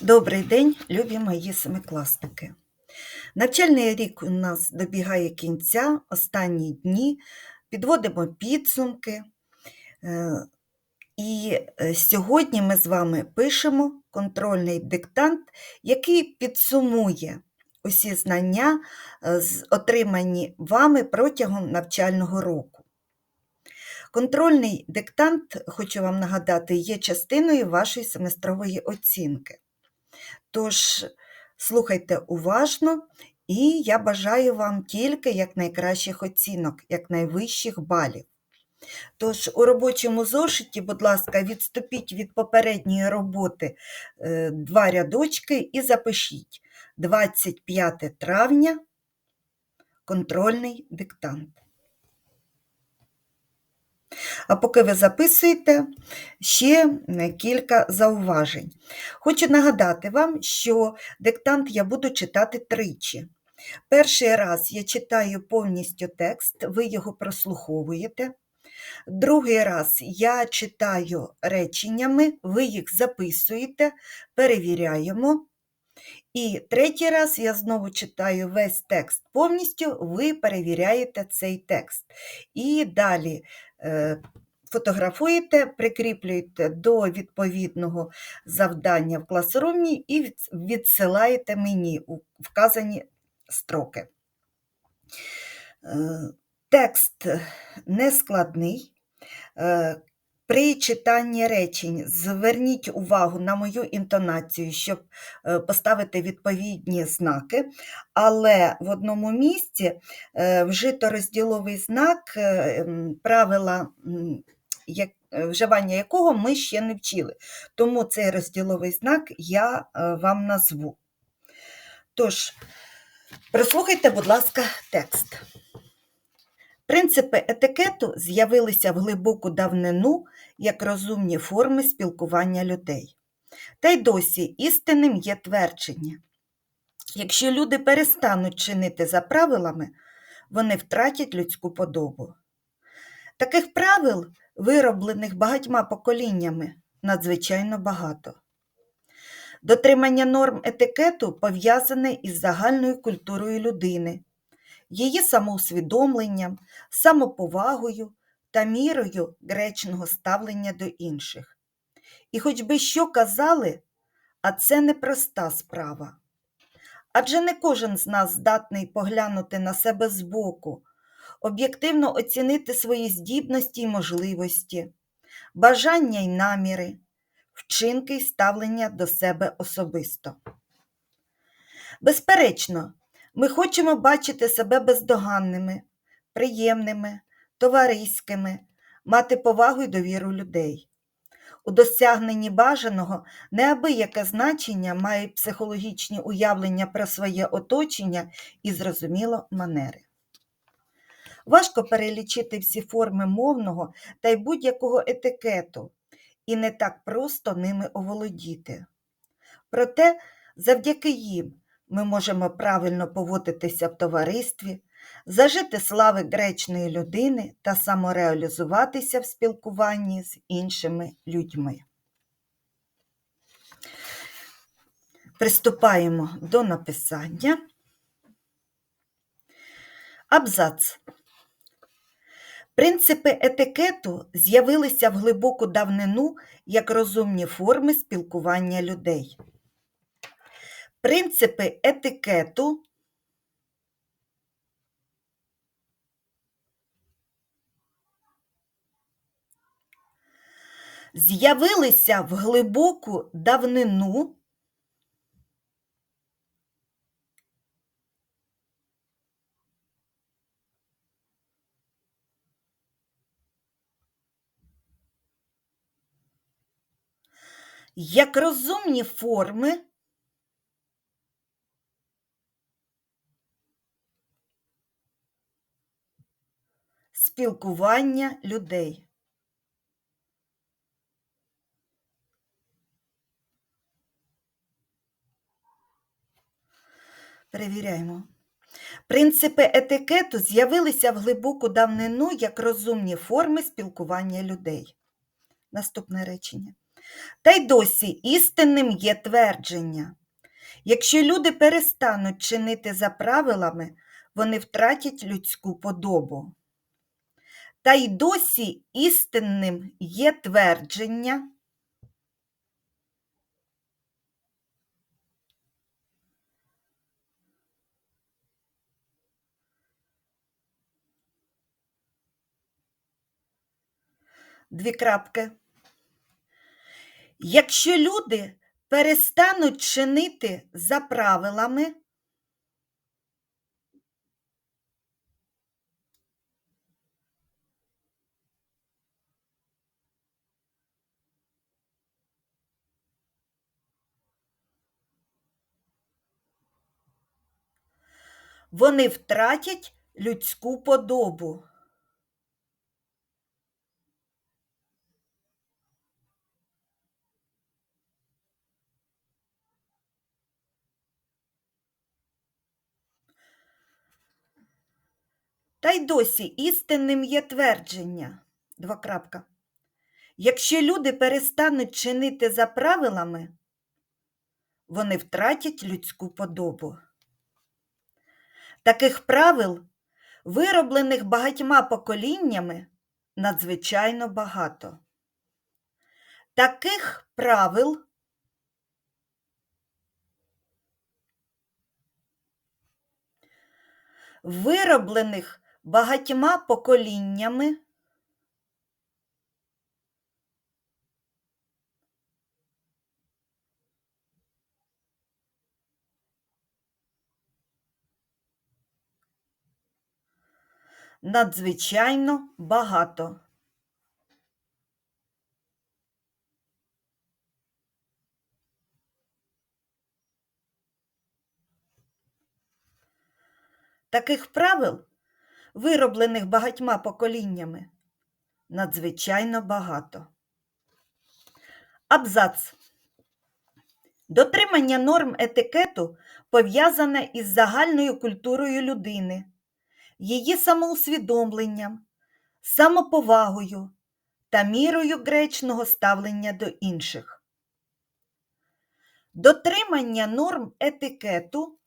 Добрий день, любі мої семикласники. Навчальний рік у нас добігає кінця, останні дні, підводимо підсумки. Е, І е, сьогодні ми з вами пишемо контрольний диктант, який підсумує усі знання, е, отримані вами протягом навчального року. Контрольний диктант, хочу вам нагадати, є частиною вашої семестрової оцінки. Тож слухайте уважно, і я бажаю вам тільки якнайкращих оцінок, якнайвищих балів. Тож у робочому зошиті, будь ласка, відступіть від попередньої роботи е, два рядочки і запишіть 25 травня контрольний диктант. А поки ви записуєте, ще е, кілька зауважень. Хочу нагадати вам, що диктант я буду читати тричі. Перший раз я читаю повністю текст, ви його прослуховуєте. Другий раз я читаю реченнями, ви їх записуєте, перевіряємо. І третій раз я знову читаю весь текст повністю, ви перевіряєте цей текст. І далі фотографуєте, прикріплюєте до відповідного завдання в класрумі і відсилаєте мені у вказані строки. Е, Текст нескладний. При читанні речень зверніть увагу на мою інтонацію, щоб е, поставити відповідні знаки, але в одному місці е, вжито розділовий знак, е, правила вживання якого ми ще не вчили. Тому цей розділовий знак я вам назву. Тож, прослухайте, будь ласка, текст. Принципи етикету з'явилися в глибоку давнину як розумні форми спілкування людей. Та й досі істинним є твердження. Якщо люди перестануть чинити за правилами, вони втратять людську подобу. Таких правил, вироблених багатьма поколіннями, надзвичайно багато. Дотримання норм етикету пов'язане із загальною культурою людини, її самоусвідомленням, самоповагою та мірою гречного ставлення до інших. І хоч би що казали, а це непроста справа. Адже не кожен з нас здатний поглянути на себе збоку, об'єктивно оцінити свої здібності й можливості, бажання й наміри, вчинки й ставлення до себе особисто. Безперечно, ми хочемо бачити себе бездоганними, приємними, товариськими, мати повагу й довіру людей. У досягненні бажаного неабияке значення мають психологічні уявлення про своє оточення і, зрозуміло, манери. Важко перелічити всі форми мовного та й будь-якого етикету, і не так просто ними оволодіти. Проте, завдяки їм ми можемо правильно поводитися в товаристві, зажити слави гречної людини та самореалізуватися в спілкуванні з іншими людьми. Приступаємо до написання. Абзац. Принципи етикету з'явилися в глибоку давнину як розумні форми спілкування людей. Принципи етикету. З'явилися в глибоку давнину. Як розумні форми спілкування людей. Перевіряємо. Принципи етикету з'явилися в глибоку давнину як розумні форми спілкування людей. Наступне речення. Та й досі істинним є твердження. Якщо люди перестануть чинити за правилами, вони втратять людську подобу. Та й досі істинним є твердження. Дві крапки. Якщо люди перестануть чинити за правилами, вони втратять людську подобу. Та й досі істинним є твердження. Два крапка. Якщо люди перестануть чинити за правилами, вони втратять людську подобу. Таких правил, вироблених багатьма поколіннями, надзвичайно багато. Таких правил вироблених багатьма поколіннями надзвичайно багато. Таких правил, вироблених багатьма поколіннями, надзвичайно багато. Абзац. Дотримання норм етикету пов'язане із загальною культурою людини, її самоусвідомленням, самоповагою та мірою гречного ставлення до інших. Дотримання норм етикету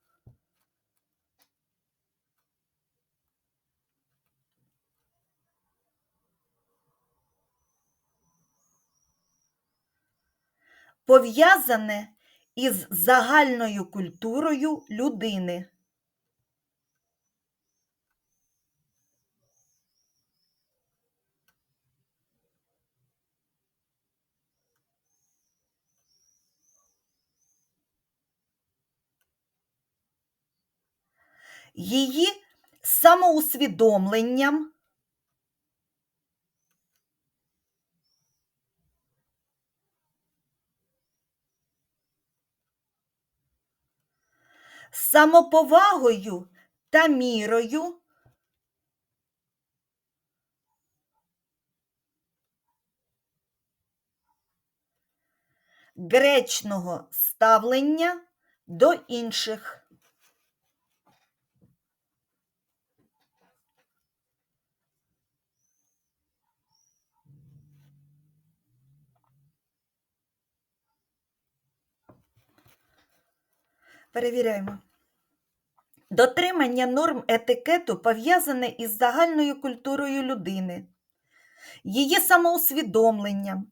пов'язане із загальною культурою людини. Її самоусвідомленням самоповагою та мірою гречного ставлення до інших. Перевіряємо. Дотримання норм етикету пов'язане із загальною культурою людини, її самоусвідомленням,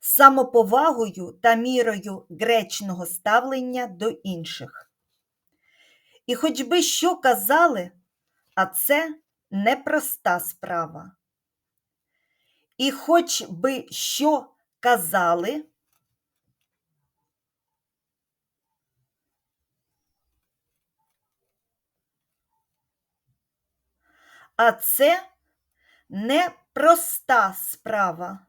самоповагою та мірою гречного ставлення до інших. І хоч би що казали, а це непроста справа. І хоч би що казали, а це непроста справа.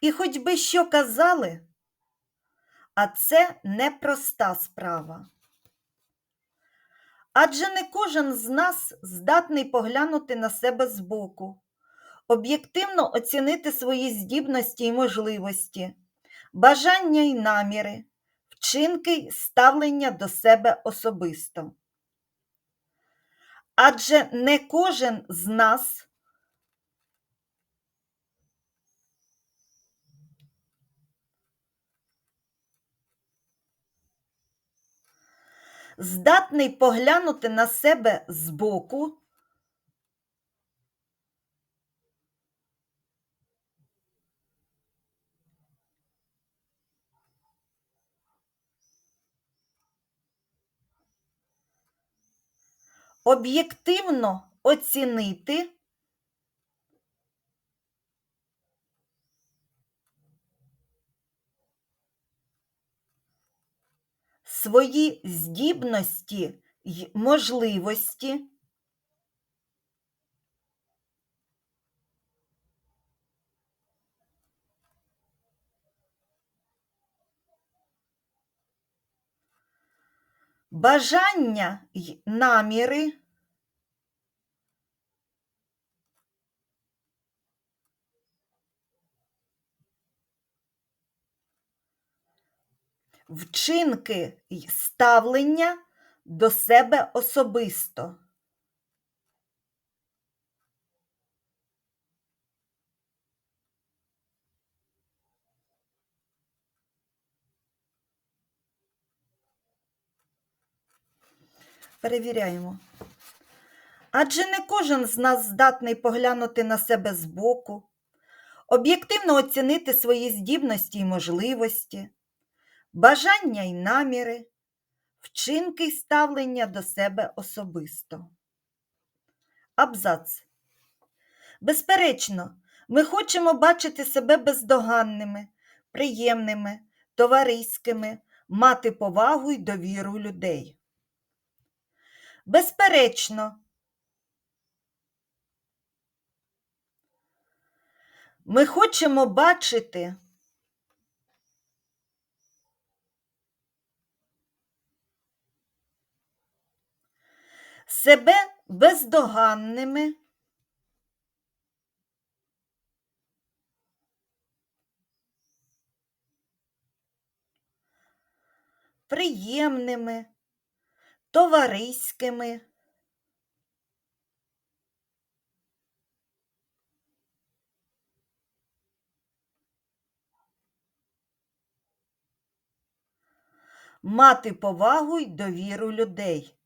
І хоч би що казали, а це непроста справа. Адже не кожен з нас здатний поглянути на себе збоку, об'єктивно оцінити свої здібності і можливості, бажання й наміри, вчинки й ставлення до себе особисто. Адже не кожен з нас здатний поглянути на себе збоку об'єктивно оцінити свої здібності й можливості бажання й наміри вчинки й ставлення до себе особисто. Перевіряємо. Адже не кожен з нас здатний поглянути на себе збоку, об'єктивно оцінити свої здібності й можливості, бажання й наміри, вчинки й ставлення до себе особисто. Абзац. Безперечно, ми хочемо бачити себе бездоганними, приємними, товариськими, мати повагу й довіру людей. Безперечно, ми хочемо бачити себе бездоганними, приємними, товариськими. Мати повагу й довіру людей.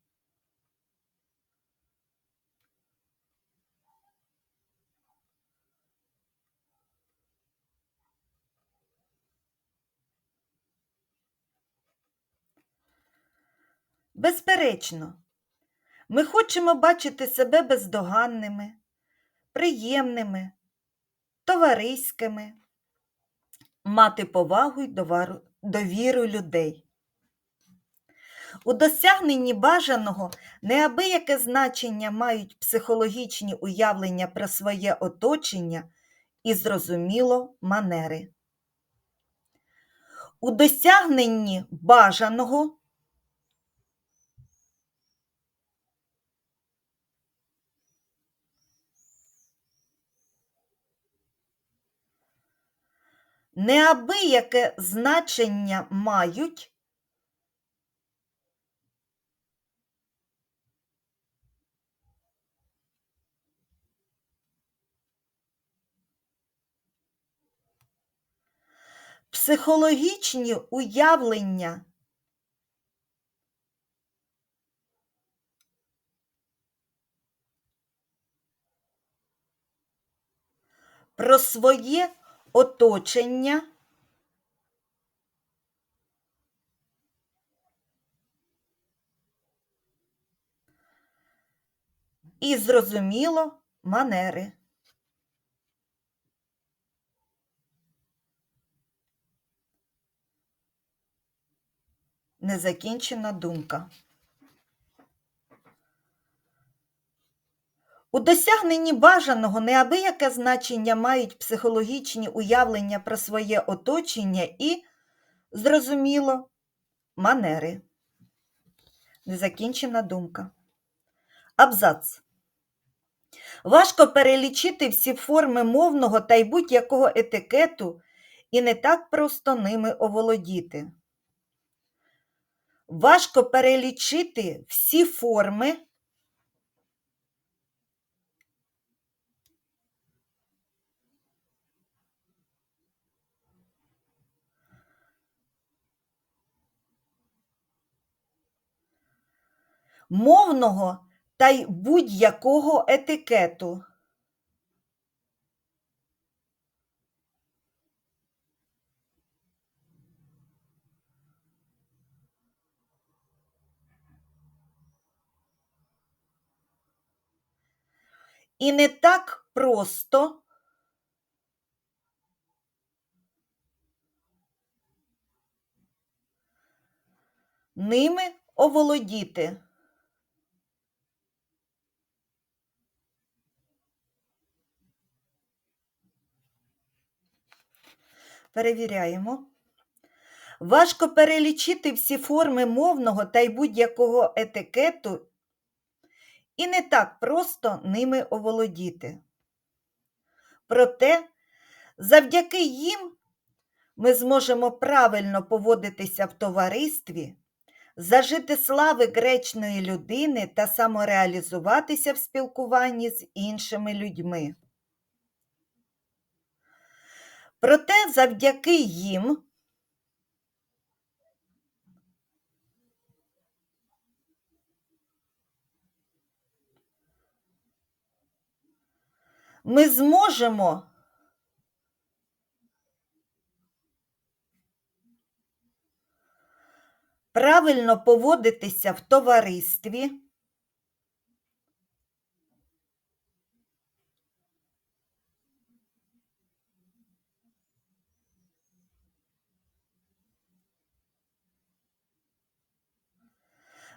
Безперечно, ми хочемо бачити себе бездоганними, приємними, товариськими, мати повагу й довіру людей. У досягненні бажаного неабияке значення мають психологічні уявлення про своє оточення і, зрозуміло, манери. У досягненні бажаного неабияке значення мають. Психологічні уявлення. Про своє оточення і, зрозуміло, манери. Незакінчена думка. У досягненні бажаного неабияке значення мають психологічні уявлення про своє оточення і, зрозуміло, манери. Незакінчена думка. Абзац. Важко перелічити всі форми мовного та й будь-якого етикету і не так просто ними оволодіти. Важко перелічити всі форми мовного та й будь-якого етикету. І не так просто ними оволодіти. Перевіряємо. Важко перелічити всі форми мовного та й будь-якого етикету, і не так просто ними оволодіти. Проте, завдяки їм ми зможемо правильно поводитися в товаристві, зажити слави гречної людини та самореалізуватися в спілкуванні з іншими людьми. Проте завдяки їм ми зможемо правильно поводитися в товаристві.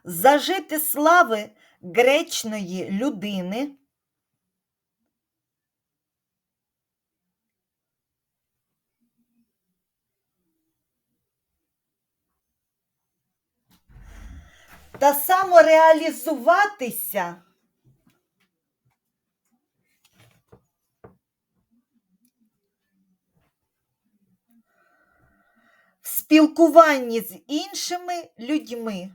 Зажити слави гречної людини. Та самореалізуватися в спілкуванні з іншими людьми.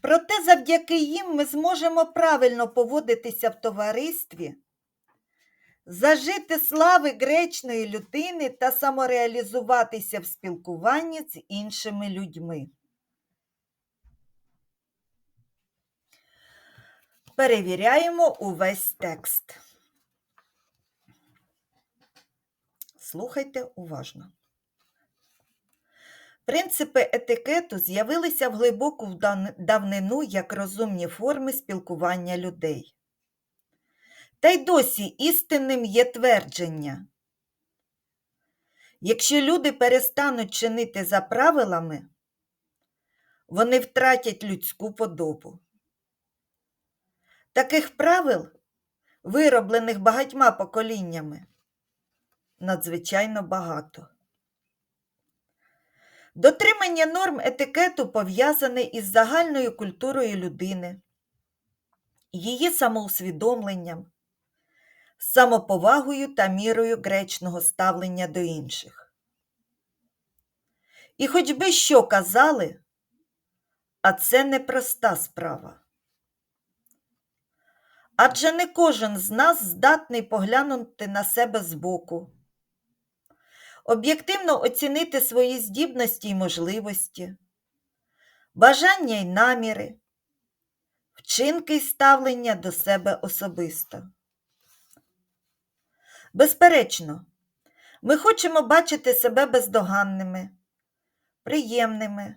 Проте завдяки їм ми зможемо правильно поводитися в товаристві, зажити слави гречної людини та самореалізуватися в спілкуванні з іншими людьми. Перевіряємо увесь текст. Слухайте уважно. Принципи етикету з'явилися в глибоку давнину як розумні форми спілкування людей. Та й досі істинним є твердження. Якщо люди перестануть чинити за правилами, вони втратять людську подобу. Таких правил, вироблених багатьма поколіннями, надзвичайно багато. Дотримання норм етикету пов'язане із загальною культурою людини, її самоусвідомленням, самоповагою та мірою гречного ставлення до інших. І хоч би що казали, а це непроста справа. Адже не кожен з нас здатний поглянути на себе збоку, об'єктивно оцінити свої здібності й можливості, бажання й наміри, вчинки й ставлення до себе особисто. Безперечно, ми хочемо бачити себе бездоганними, приємними,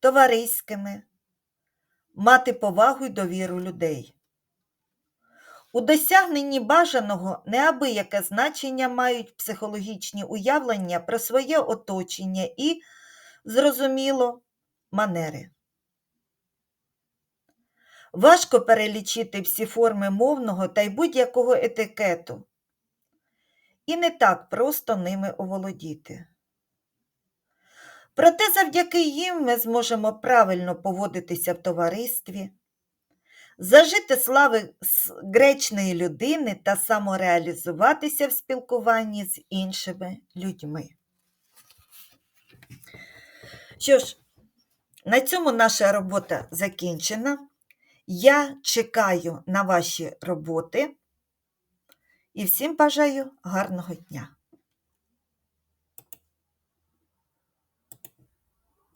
товариськими, мати повагу й довіру людей. У досягненні бажаного неабияке значення мають психологічні уявлення про своє оточення і, зрозуміло, манери. Важко перелічити всі форми мовного та й будь-якого етикету, і не так просто ними оволодіти. Проте завдяки їм ми зможемо правильно поводитися в товаристві, зажити слави гречної людини та самореалізуватися в спілкуванні з іншими людьми. Що ж, на цьому наша робота закінчена. Я чекаю на ваші роботи і всім бажаю гарного дня!